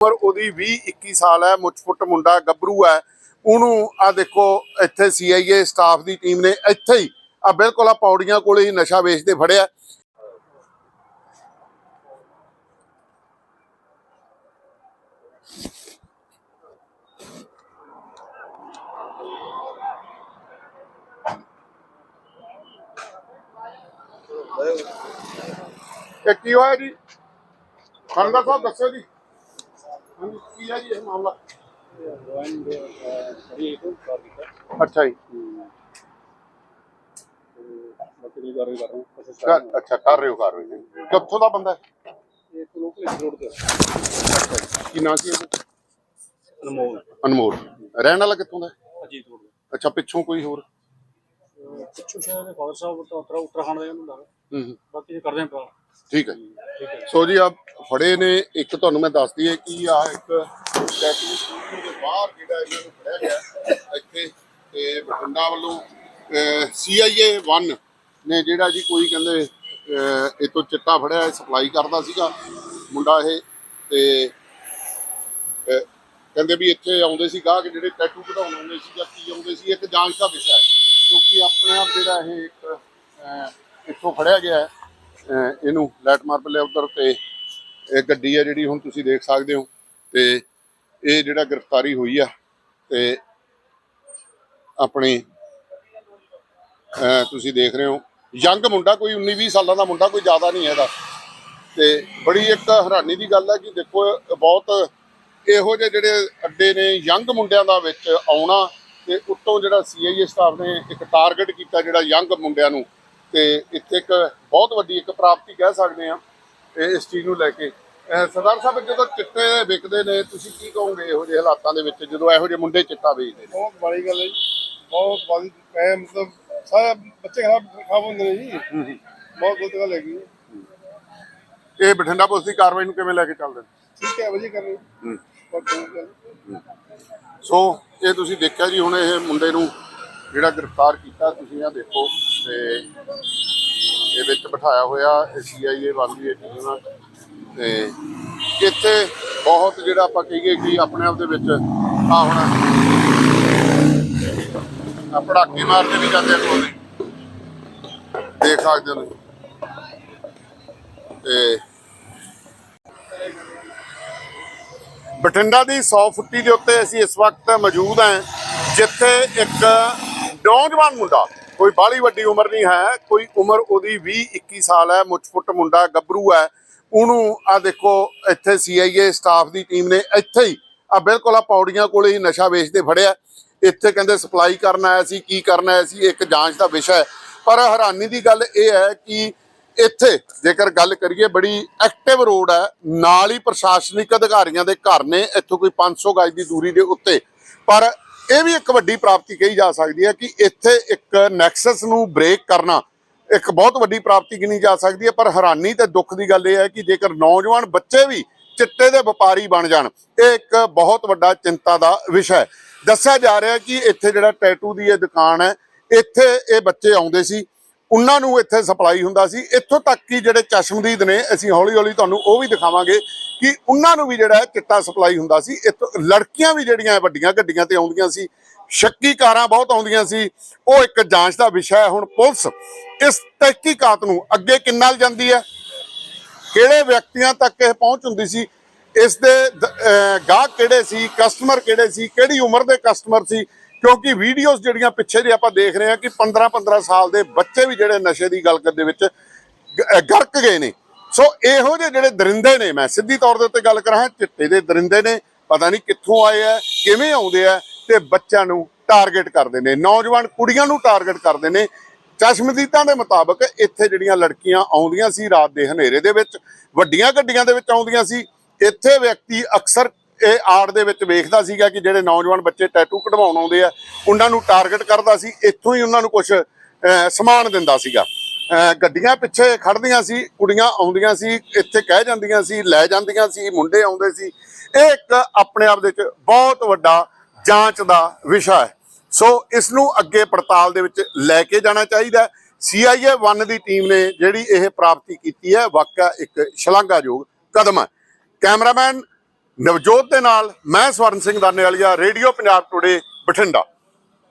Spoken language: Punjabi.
ਉਮਰ ਉਹਦੀ 20 21 ਸਾਲ ਹੈ, ਮੁੱਛ-ਫੁੱਟ ਮੁੰਡਾ, ਗੱਭਰੂ ਹੈ। ਉਹਨੂੰ ਆ ਦੇਖੋ, ਇੱਥੇ ਸੀਆਈਏ ਸਟਾਫ ਦੀ ਟੀਮ ਨੇ ਇੱਥੇ ਹੀ, ਆ ਬਿਲਕੁਲ ਆ ਪੌੜੀਆਂ ਕੋਲੇ ਹੀ ਨਸ਼ਾ ਵੇਚਦੇ ਫੜਿਆ ਇਹ ਕੀ ਹੋਇਆ ਜੀ? ਖੰਡਾ ਸਾਹਿਬ, ਦੱਸੋ ਜੀ। ਹਾਂਜੀ, ਕੀ ਹੈ ਜੀ ਇਹ ਮਾਮਲਾ ਅੱਛਾ ਜੀ ਕਰ- ਅੱਛਾ। ਕਰ ਰਹੇ ਹੋ ਕਰ ਰਹੇ ਹੋ ਕਿੱਥੋਂ ਦਾ ਬੰਦਾ ਹੈ ਕੀ ਨਾਂ ਕੀ ਹੈ ਇਹਦਾ? ਅਨਮੋਲ ਰਹਿਣ ਵਾਲਾ ਕਿੱਥੋਂ ਦਾ ਹੈ? ਅੱਛਾ ਪਿੱਛੋਂ ਕੋਈ ਹੋਰ ਪਿੱਛੋਂ ਸ਼ਾਇਦ ਫਾਦਰ ਸਾਹਿਬ ਤੋਂ ਉੱਤਰਾ ਉੱਤਰਾਖੰਡ ਦੇ ਨੂੰ ਲੱਗ ਹੂੰ ਹੂੰ। ਬਾਕੀ ਜੇ ਕਰਦੇ ਆ ਭਰਾ। ਠੀਕ ਹੈ। ਸੋ ਜੀ ਆ ਫੜੇ ਨੇ। ਇੱਕ ਤੁਹਾਨੂੰ ਮੈਂ ਦੱਸਦੀ ਹੈ ਕਿ ਆ ਇੱਕ ਟੈਟੂ ਸਟੂਡੀਓ ਦੇ ਬਾਹਰ ਜਿਹੜਾ ਇਹਨਾਂ ਨੂੰ ਫੜਿਆ ਗਿਆ ਇੱਥੇ ਤੇ ਬਠਿੰਡਾ ਵੱਲੋਂ ਸੀਆਈਏ 1 ਨੇ ਜਿਹੜਾ ਜੀ ਕੋਈ ਕਹਿੰਦੇ ਇਹ ਤੋਂ ਚਿੱਟਾ ਫੜਿਆ ਸਪਲਾਈ ਕਰਦਾ ਸੀਗਾ ਮੁੰਡਾ ਇਹ ਤੇ ਕਹਿੰਦੇ ਵੀ ਇੱਥੇ ਆਉਂਦੇ ਸੀ ਗਾਹਕ ਜਿਹੜੇ ਟੈਟੂ ਕਢਾਉਣ ਆਉਂਦੇ ਸੀ ਜਾਂ ਕੀ ਆਉਂਦੇ ਸੀ ਇੱਕ ਜਾਂਚ ਦਾ ਵਿਸ਼ਾ ਹੈ। ਕਿਉਂਕਿ ਆਪਣੇ ਆਪ ਜਿਹੜਾ ਇਹ ਇੱਕ ਇੱਥੋਂ ਫੜਿਆ ਗਿਆ ਹੈ ਅਹ, ਇਹਨੂੰ ਲੈਟ ਮਾਰ ਪੱਲੇ ਉਧਰ ਤੇ ਇਹ ਗੱਡੀ ਹੈ ਜਿਹੜੀ ਹੁਣ ਤੁਸੀਂ ਦੇਖ ਸਕਦੇ ਹੋ ਤੇ ਇਹ ਜਿਹੜਾ ਗ੍ਰਿਫਤਾਰੀ ਹੋਈ ਆ ਤੇ ਆਪਣੀ ਤੁਸੀਂ ਦੇਖ ਰਹੇ ਹੋ। ਯੰਗ ਮੁੰਡਾ ਕੋਈ 19 20 ਸਾਲਾਂ ਦਾ ਮੁੰਡਾ ਕੋਈ ਜ਼ਿਆਦਾ ਨਹੀਂ ਇਹਦਾ ਤੇ ਬੜੀ ਇੱਕ ਹੈਰਾਨੀ ਦੀ ਗੱਲ ਹੈ ਕਿ ਦੇਖੋ ਬਹੁਤ ਇਹੋ ਜਿਹੇ ਜਿਹੜੇ ਅੱਡੇ ਨੇ, ਯੰਗ ਮੁੰਡਿਆਂ ਦਾ ਵਿੱਚ ਆਉਣਾ ਤੇ ਉੱਤੋਂ ਜਿਹੜਾ ਸੀਆਈਏ ਸਟਾਫ ਨੇ ਇੱਕ ਟਾਰਗੇਟ ਕੀਤਾ ਜਿਹੜਾ ਯੰਗ ਮੁੰਡਿਆਂ ਨੂੰ। ਤੇ ਇੱਥੇ ਇੱਕ ਬਹੁਤ ਵੱਡੀ ਇੱਕ ਪ੍ਰਾਪਤੀ ਕਹਿ ਸਕਦੇ ਆ ਇਸ ਚੀਜ਼ ਨੂੰ ਲੈ ਕੇ। ਸਰਦਾਰ ਸਾਹਿਬ ਜਦੋਂ ਚਿੱਟੇ ਵਿਕਦੇ ਨੇ ਤੁਸੀਂ ਕੀ ਕਹੋਗੇ ਇਹੋ ਜਿਹੇ ਹਾਲਾਤਾਂ ਦੇ ਵਿੱਚ ਜਦੋਂ ਇਹੋ ਜਿਹੇ ਮੁੰਡੇ ਚਿੱਟਾ ਵੇਚਦੇ ਨੇ? ਬਹੁਤ ਬੜੀ ਗੱਲ ਹੈ ਜੀ। ਬਹੁਤ ਬਾਦੀ ਮੈਂ ਮਤਲਬ ਸਾਰੇ ਬੱਚੇ ਖਰਾਬ ਖਰਾਬ ਹੁੰਦੇ ਨੇ ਜੀ। ਬਹੁਤ ਗਲਤ ਗੱਲ ਹੈਗੀ। ਇਹ ਬਠਿੰਡਾ ਪੁਲਿਸ ਦੀ ਕਾਰਵਾਈ ਨੂੰ ਕਿਵੇਂ ਲੈ ਕੇ ਚੱਲਦੇ ਠੀਕ ਹੈ ਵਧੀਆ ਕਰ ਰਹੇ ਹੋ। ਹੂੰ। ਬਹੁਤ ਚੰਗੀ ਗੱਲ ਸੋ ਇਹ ਤੁਸੀਂ ਦੇਖਿਆ ਜੀ ਹੁਣ ਇਹ ਮੁੰਡੇ ਨੂੰ ਜਿਹੜਾ ਗ੍ਰਿਫਤਾਰ ਕੀਤਾ ਤੁਸੀਂ ਆ ਦੇਖੋ ਤੇ ਬਿਠਾਇਆ ਹੋਇਆ ਸੀਆਈਏ ਵਾਲੀ ਇਹ ਟੀਮ ਤੇ ਇੱਥੇ ਬਹੁਤ ਜਿਹੜਾ ਆਪਾਂ ਕਹੀਏ ਕਿ ਆਪਣੇ ਆਪ ਦੇ ਵਿੱਚ ਆ ਹੁਣ ਆ ਪੜਾਕੇ ਮਾਰਦੇ ਵੀ ਜਾਂਦੇ ਕੋਲ। ਦੇਖ ਸਕਦੇ ਹੋ। ਤੇ ਬਠਿੰਡਾ ਦੀ 100 ਫੁੱਟੀ ਦੇ ਉੱਤੇ ਅਸੀਂ ਇਸ ਵਕਤ ਮੌਜੂਦ ਹਾਂ, ਜਿੱਥੇ ਇੱਕ ਨੌਜਵਾਨ ਮੁੰਡਾ ਕੋਈ ਬਾਹਲੀ ਵੱਡੀ ਉਮਰ ਨਹੀਂ ਹੈ, ਕੋਈ ਉਮਰ ਉਹਦੀ 20 21 ਸਾਲ ਹੈ, ਮੁੱਛ-ਫੁੱਟ ਮੁੰਡਾ, ਗੱਭਰੂ ਹੈ। ਉਹਨੂੰ ਆ ਦੇਖੋ, ਇੱਥੇ ਸੀਆਈਏ ਸਟਾਫ ਦੀ ਟੀਮ ਨੇ ਇੱਥੇ ਹੀ ਆ ਬਿਲਕੁਲ ਆ ਪੌੜੀਆਂ ਕੋਲੇ ਹੀ ਨਸ਼ਾ ਵੇਚਦੇ ਫੜਿਆ ਇੱਥੇ ਕਹਿੰਦੇ ਸਪਲਾਈ ਕਰਨ ਆਇਆ ਸੀ, ਕੀ ਕਰਨ ਆਇਆ ਸੀ, ਇੱਕ ਜਾਂਚ ਦਾ ਵਿਸ਼ਾ ਹੈ। ਪਰ ਹੈਰਾਨੀ ਦੀ ਗੱਲ ਇਹ ਹੈ ਕਿ ਇੱਥੇ ਜੇਕਰ ਗੱਲ ਕਰੀਏ, ਬੜੀ ਐਕਟਿਵ ਰੋਡ ਹੈ, ਨਾਲ ਹੀ ਪ੍ਰਸ਼ਾਸਨਿਕ ਅਧਿਕਾਰੀਆਂ ਦੇ ਘਰ ਨੇ, ਇੱਥੋਂ ਕੋਈ 500 ਗਜ ਦੀ ਦੂਰੀ ਦੇ ਉੱਤੇ। ਪਰ ਇਹ ਵੀ ਇੱਕ ਵੱਡੀ ਪ੍ਰਾਪਤੀ ਕਹੀ ਜਾ ਸਕਦੀ ਹੈ ਕਿ ਇੱਥੇ ਇੱਕ ਨੈਕਸਸ ਨੂੰ ਬ੍ਰੇਕ ਕਰਨਾ ਇੱਕ ਬਹੁਤ ਵੱਡੀ ਪ੍ਰਾਪਤੀ ਗਿਣੀ ਜਾ ਸਕਦੀ ਹੈ, ਪਰ ਹੈਰਾਨੀ ਤੇ ਦੁੱਖ ਦੀ ਗੱਲ ਇਹ ਹੈ ਕਿ ਜੇਕਰ ਨੌਜਵਾਨ ਬੱਚੇ ਵੀ ਚਿੱਟੇ ਦੇ ਵਪਾਰੀ ਬਣ ਜਾਣ, ਇਹ ਇੱਕ ਬਹੁਤ ਵੱਡਾ ਚਿੰਤਾ ਦਾ ਵਿਸ਼ਾ ਹੈ। ਦੱਸਿਆ ਜਾ ਰਿਹਾ ਕਿ ਇੱਥੇ ਜਿਹੜਾ ਟੈਟੂ ਦੀ ਇਹ ਦੁਕਾਨ ਹੈ, ਇੱਥੇ ਇਹ ਬੱਚੇ ਆਉਂਦੇ ਸੀ ਉਹਨਾਂ ਨੂੰ ਇੱਥੇ ਸਪਲਾਈ ਹੁੰਦਾ ਸੀ। ਇੱਥੋਂ ਤੱਕ ਕਿ ਜਿਹੜੇ ਚਸ਼ਮਦੀਦ ਨੇ, ਅਸੀਂ ਹੌਲੀ ਹੌਲੀ ਤੁਹਾਨੂੰ ਉਹ ਵੀ ਦਿਖਾਵਾਂਗੇ ਕਿ ਉਹਨਾਂ ਨੂੰ ਵੀ ਜਿਹੜਾ ਹੈ ਚਿੱਟਾ ਸਪਲਾਈ ਹੁੰਦਾ ਸੀ। ਇੱਥੋਂ ਲੜਕੀਆਂ ਵੀ ਜਿਹੜੀਆਂ ਵੱਡੀਆਂ ਗੱਡੀਆਂ ਤੇ ਆਉਂਦੀਆਂ ਸੀ, ਸ਼ੱਕੀ ਕਾਰਾਂ ਬਹੁਤ ਆਉਂਦੀਆਂ ਸੀ। ਉਹ ਇੱਕ ਜਾਂਚ ਦਾ ਵਿਸ਼ਾ ਹੈ ਹੁਣ ਪੁਲਿਸ। ਇਸ ਤਹਿਕੀਕਾਤ ਨੂੰ ਅੱਗੇ ਕਿੰਨਾ ਜਾਂਦੀ ਹੈ? ਕਿਹੜੇ ਵਿਅਕਤੀਆਂ ਤੱਕ ਇਹ ਪਹੁੰਚ ਹੁੰਦੀ ਸੀ? ਇਸ ਦੇ ਗਾਹਕ ਕਿਹੜੇ ਸੀ? ਕਸਟਮਰ ਕਿਹੜੇ ਸੀ? ਕਿਹੜੀ ਉਮਰ ਦੇ ਕਸਟਮਰ ਸੀ? ਕਿਉਂਕਿ ਵੀਡੀਓਜ਼ ਜਿਹੜੀਆਂ ਪਿੱਛੇ ਜੇ ਆਪਾਂ ਦੇਖ ਰਹੇ ਹਾਂ ਕਿ 15 15 ਸਾਲ ਦੇ ਬੱਚੇ ਵੀ ਜਿਹੜੇ ਨਸ਼ੇ ਦੀ ਗੱਲ ਦੇ ਵਿੱਚ ਗ- ਗਰਕ ਗਏ ਨੇ। ਸੋ ਇਹੋ ਜਿਹੇ ਜਿਹੜੇ ਦਰਿੰਦੇ ਨੇ, ਮੈਂ ਸਿੱਧੀ ਤੌਰ ਦੇ ਉੱਤੇ ਗੱਲ ਕਰਾਂ, ਚਿੱਟੇ ਦੇ ਦਰਿੰਦੇ ਨੇ, ਪਤਾ ਨਹੀਂ ਕਿੱਥੋਂ ਆਏ ਆ, ਕਿਵੇਂ ਆਉਂਦੇ ਆ, ਤੇ ਬੱਚਿਆਂ ਨੂੰ ਟਾਰਗੇਟ ਕਰਦੇ ਨੇ, ਨੌਜਵਾਨ ਕੁੜੀਆਂ ਨੂੰ ਟਾਰਗੇਟ ਕਰਦੇ ਨੇ। ਚਸ਼ਮਦੀਦਾਂ ਦੇ ਮੁਤਾਬਕ ਇੱਥੇ ਜਿਹੜੀਆਂ ਲੜਕੀਆਂ ਆਉਂਦੀਆਂ ਸੀ ਰਾਤ ਦੇ ਹਨੇਰੇ ਦੇ ਵਿੱਚ, ਵੱਡੀਆਂ ਗੱਡੀਆਂ ਦੇ ਵਿੱਚ ਆਉਂਦੀਆਂ ਸੀ, ਇੱਥੇ ਵਿਅਕਤੀ ਅਕਸਰ ਇਹ ਆਰਟ ਦੇ ਵਿੱਚ ਵੇਖਦਾ ਸੀਗਾ ਕਿ ਜਿਹੜੇ ਨੌਜਵਾਨ ਬੱਚੇ ਟੈਟੂ ਕਢਵਾਉਣ ਆਉਂਦੇ ਆ, ਉਹਨਾਂ ਨੂੰ ਟਾਰਗੇਟ ਕਰਦਾ ਸੀ, ਇੱਥੋਂ ਹੀ ਉਹਨਾਂ ਨੂੰ ਕੁਝ ਸਮਾਨ ਦਿੰਦਾ ਸੀਗਾ। ਗੱਡੀਆਂ ਪਿੱਛੇ ਖੜਦੀਆਂ ਸੀ, ਕੁੜੀਆਂ ਆਉਂਦੀਆਂ ਸੀ, ਇੱਥੇ ਕਹਿ ਜਾਂਦੀਆਂ ਸੀ, ਲੈ ਜਾਂਦੀਆਂ ਸੀ, ਮੁੰਡੇ ਆਉਂਦੇ ਸੀ। ਇਹ ਇੱਕ ਆਪਣੇ ਆਪ ਦੇ ਵਿੱਚ ਬਹੁਤ ਵੱਡਾ ਜਾਂਚ ਦਾ ਵਿਸ਼ਾ ਹੈ। ਸੋ ਇਸ ਨੂੰ ਅੱਗੇ ਪੜਤਾਲ ਦੇ ਵਿੱਚ ਲੈ ਕੇ ਜਾਣਾ ਚਾਹੀਦਾ ਸੀਆਈਏ 1 ਦੀ ਟੀਮ ਨੇ ਜਿਹੜੀ ਇਹ ਪ੍ਰਾਪਤੀ ਕੀਤੀ ਹੈ, ਵਾਕਿਆ ਇੱਕ ਸ਼ਲਾਘਾਯੋਗ ਕਦਮ ਹੈ। ਕੈਮਰਾਮੈਨ ਨਵਜੋਤ ਦੇ ਨਾਲ ਮੈਂ ਸਵਰਨ ਸਿੰਘ ਦਾਨੇਵਾਲੀਆ ਰੇਡੀਓ ਪੰਜਾਬ ਟੁਡੇ ਬਠਿੰਡਾ।